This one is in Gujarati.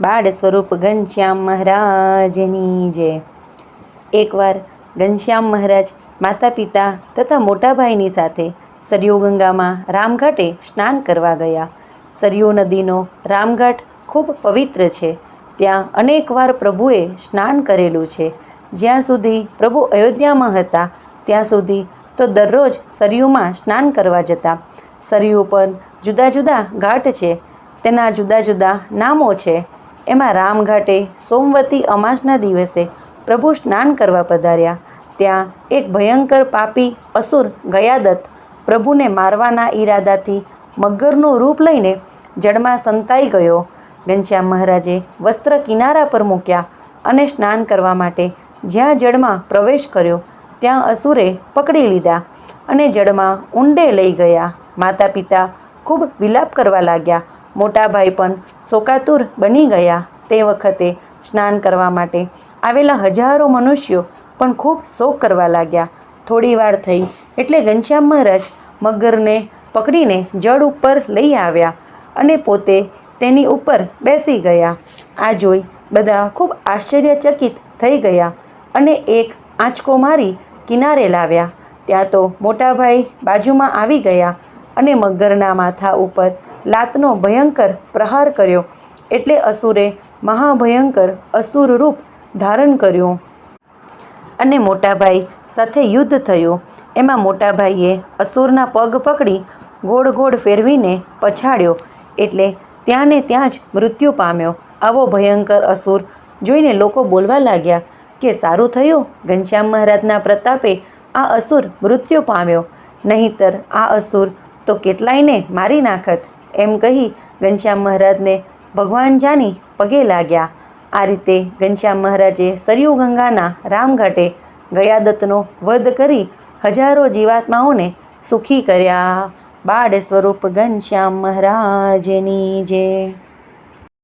બાળ સ્વરૂપ ઘનશ્યામ મહારાજની જય. એકવાર ઘનશ્યામ મહારાજ માતા પિતા તથા મોટા ભાઈની સાથે સરયુ ગંગામાં રામઘાટે સ્નાન કરવા ગયા. સરયુ નદીનો રામઘાટ ખૂબ પવિત્ર છે. ત્યાં અનેકવાર પ્રભુએ સ્નાન કરેલું છે. જ્યાં સુધી પ્રભુ અયોધ્યામાં હતા, ત્યાં સુધી તો દરરોજ સરયુમાં સ્નાન કરવા જતા. સરયુ પર જુદા જુદા ઘાટ છે. તેના જુદા જુદા નામો છે. એમાં રામઘાટે સોમવતી અમાસના દિવસે પ્રભુ સ્નાન કરવા પધાર્યા. ત્યાં એક ભયંકર પાપી અસુર ગયાદત્ત પ્રભુને મારવાના ઈરાદાથી મગરનું રૂપ લઈને જળમાં સંતાઈ ગયો. ઘનશ્યામ મહારાજે વસ્ત્ર કિનારા પર મૂક્યા અને સ્નાન કરવા માટે જ્યાં જળમાં પ્રવેશ કર્યો, ત્યાં અસુરે પકડી લીધા અને જળમાં ઊંડે લઈ ગયા. માતા પિતા ખૂબ વિલાપ કરવા લાગ્યા મોટા ભાઈ પણ શોકાતુર બની ગયા તે વખતે સ્નાન કરવા માટે. આવેલા હજારો મનુષ્યો પણ ખૂબ શોક કરવા લાગ્યા. થોડી વાર થઈ એટલે ઘનશ્યામ મહારાજ મગરને પકડીને જળ ઉપર લઈ આવ્યા અને પોતે તેની ઉપર બેસી ગયા. આ જોઈ બધા ખૂબ આશ્ચર્યચકિત થઈ ગયા અને એક આંચકો મારી કિનારે લાવ્યા. ત્યાં તો મોટાભાઈ બાજુમાં આવી ગયા અને મગરના માથા ઉપર લાતનો ભયંકર પ્રહાર કર્યો એટલે અસુરે મહાભયંકર અસુર રૂપ ધારણ કર્યું. અને મોટાભાઈ સાથે યુદ્ધ થયું. એમાં મોટાભાઈએ અસુરના પગ પકડી ગોળ ગોળ ફેરવીને પછાડ્યો એટલે ત્યાં ને ત્યાં જ મૃત્યુ પામ્યો. આવો ભયંકર અસુર જોઈને લોકો બોલવા લાગ્યા કે સારું થયું, ઘનશ્યામ મહારાજના પ્રતાપે આ અસુર મૃત્યુ પામ્યો. નહીંતર આ અસુર તો કેટલાયને મારી નાખત? એમ કહી ઘનશ્યામ મહારાજને, ભગવાન જાણી પગે લાગ્યા. આ રીતે ઘનશ્યામ મહારાજે સરયુ ગંગાના રામઘાટે ગયાદત્તનો વધ કરી હજારો જીવાત્માઓને સુખી કર્યા. બાળ સ્વરૂપ ઘનશ્યામ મહારાજની જય.